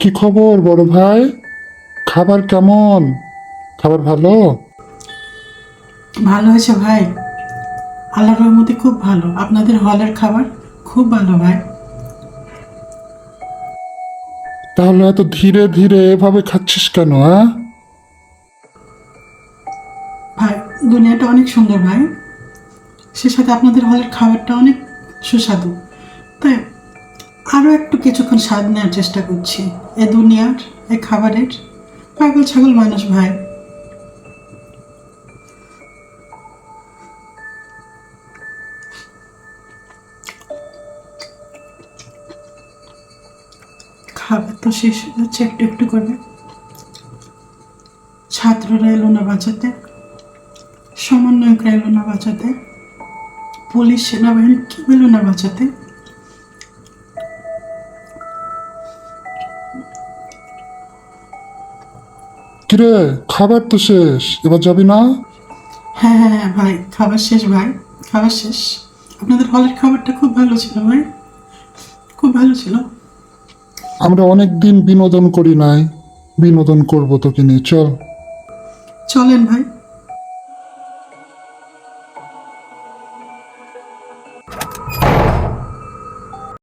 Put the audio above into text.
কি খবর বড় ভাই? খাবার কেমন? খাবার ভালো? ভালো হয়েছে ভাই। আল্লাহর রহমতে খুব ভালো। আপনাদের হলের খাবার খুব ভালো ভাই। তাহলে এত ধীরে ধীরে এভাবে খাচ্ছিস কেন হ্যাঁ? ভাই দুনিয়াটা অনেক সুন্দর ভাই। সে সাথে আপনাদের হলের খাবারটা অনেক সুস্বাদু। তাই আরও একটু কিছুক্ষণ স্বাদ নেওয়ার চেষ্টা করছি। এ দুনিয়ার, এ খাবারের। পাগল ছাগল মানুষ ভাই। খাবার তো শেষ হয়ে যাচ্ছে, একটু একটু করে। ছাত্ররা এলো না বাঁচাতে। সমন্বয়করা এলো না বাঁচাতে। পুলিশ, সেনাবাহিনী কেউ এলো না বাঁচাতে। কিরে খাবার তো শেষ এবার যাবি না? হ্যাঁ হ্যাঁ হ্যাঁ ভাই খাবার শেষ ভাই খাবার শেষ। আপনাদের হলের খাবারটা খুব ভালো ছিল ভাই। খুব ভালো ছিল। আমরা অনেক দিন বিনোদন করি নাই বিনোদন করব তোকে নিয়ে চল। চলেন ভাই।